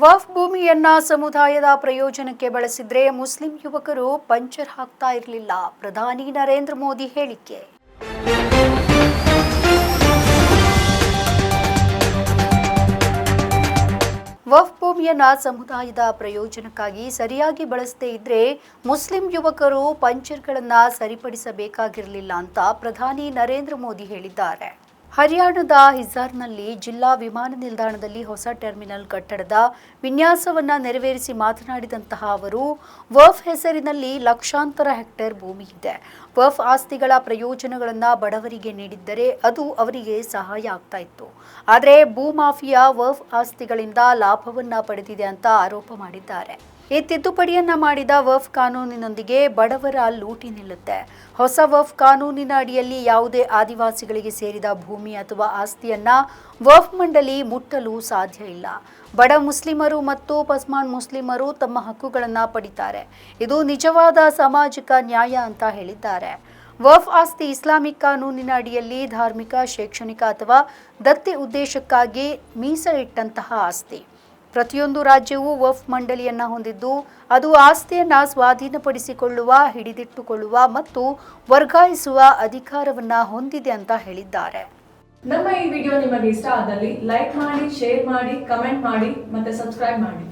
ವಫ್ ಭೂಮಿಯನ್ನ ಸಮುದಾಯದ ಪ್ರಯೋಜನಕ್ಕೆ ಬಳಸಿದ್ರೆ ಮುಸ್ಲಿಂ ಯುವಕರು ಪಂಚರ್ ಹಾಕ್ತಾ ಇರಲಿಲ್ಲ. ಪ್ರಧಾನಿ ನರೇಂದ್ರ ಮೋದಿ ಹೇಳಿಕೆ. ವಫ್ ಭೂಮಿಯನ್ನ ಸಮುದಾಯದ ಪ್ರಯೋಜನಕ್ಕಾಗಿ ಸರಿಯಾಗಿ ಬಳಸದೇ ಇದ್ರೆ ಮುಸ್ಲಿಂ ಯುವಕರು ಪಂಚರ್ಗಳನ್ನ ಸರಿಪಡಿಸಬೇಕಾಗಿರಲಿಲ್ಲ ಅಂತ ಪ್ರಧಾನಿ ನರೇಂದ್ರ ಮೋದಿ ಹೇಳಿದ್ದಾರೆ. ಹರಿಯಾಣದ ಹಿಸಾರ್ನಲ್ಲಿ ಜಿಲ್ಲಾ ವಿಮಾನ ನಿಲ್ದಾಣದಲ್ಲಿ ಹೊಸ ಟರ್ಮಿನಲ್ ಕಟ್ಟಡದ ವಿನ್ಯಾಸವನ್ನು ನೆರವೇರಿಸಿ ಮಾತನಾಡಿದಂತಹ ಅವರು, ವರ್ಫ್ ಹೆಸರಿನಲ್ಲಿ ಲಕ್ಷಾಂತರ ಹೆಕ್ಟೇರ್ ಭೂಮಿ ಇದೆ. ವರ್ಫ್ ಆಸ್ತಿಗಳ ಪ್ರಯೋಜನಗಳನ್ನು ಬಡವರಿಗೆ ನೀಡಿದ್ದರೆ ಅದು ಅವರಿಗೆ ಸಹಾಯ ಆಗ್ತಾ ಇತ್ತು. ಆದರೆ ಭೂಮಾಫಿಯಾ ವರ್ಫ್ ಆಸ್ತಿಗಳಿಂದ ಲಾಭವನ್ನು ಪಡೆದಿದೆ ಅಂತ ಆರೋಪ ಮಾಡಿದ್ದಾರೆ. ಈ ತಿದ್ದುಪಡಿಯನ್ನ ಮಾಡಿದ ವಫ್ ಕಾನೂನಿನೊಂದಿಗೆ ಬಡವರ ಲೂಟಿ ನಿಲ್ಲುತ್ತೆ. ಹೊಸ ವಫ್ ಕಾನೂನಿನ ಅಡಿಯಲ್ಲಿ ಯಾವುದೇ ಆದಿವಾಸಿಗಳಿಗೆ ಸೇರಿದ ಭೂಮಿ ಅಥವಾ ಆಸ್ತಿಯನ್ನ ವಫ್ ಮಂಡಳಿ ಮುಟ್ಟಲು ಸಾಧ್ಯ ಇಲ್ಲ. ಬಡ ಮುಸ್ಲಿಮರು ಮತ್ತು ಪಸ್ಮಾನ್ ಮುಸ್ಲಿಮರು ತಮ್ಮ ಹಕ್ಕುಗಳನ್ನು ಪಡಿತಾರೆ. ಇದು ನಿಜವಾದ ಸಾಮಾಜಿಕ ನ್ಯಾಯ ಅಂತ ಹೇಳಿದ್ದಾರೆ. ವಫ್ ಆಸ್ತಿ ಇಸ್ಲಾಮಿಕ್ ಕಾನೂನಿನ ಅಡಿಯಲ್ಲಿ ಧಾರ್ಮಿಕ, ಶೈಕ್ಷಣಿಕ ಅಥವಾ ದತ್ತಿ ಉದ್ದೇಶಕ್ಕಾಗಿ ಮೀಸಲಿಟ್ಟಂತಹ ಆಸ್ತಿ. ಪ್ರತಿಯೊಂದು ರಾಜ್ಯವೂ ವಫ್ ಮಂಡಳಿಯನ್ನ ಹೊಂದಿದ್ದು, ಅದು ಆಸ್ತಿಯನ್ನು ಸ್ವಾಧೀನಪಡಿಸಿಕೊಳ್ಳುವ, ಹಿಡಿದಿಟ್ಟುಕೊಳ್ಳುವ ಮತ್ತು ವರ್ಗಾಯಿಸುವ ಅಧಿಕಾರವನ್ನ ಹೊಂದಿದೆ ಅಂತ ಹೇಳಿದ್ದಾರೆ. ನಮ್ಮ ಈ ವಿಡಿಯೋ ನಿಮಗೆ ಇಷ್ಟ ಆದಲ್ಲಿ ಲೈಕ್ ಮಾಡಿ, ಶೇರ್ ಮಾಡಿ, ಕಮೆಂಟ್ ಮಾಡಿ ಮತ್ತೆ ಸಬ್ಸ್ಕ್ರೈಬ್ ಮಾಡಿ.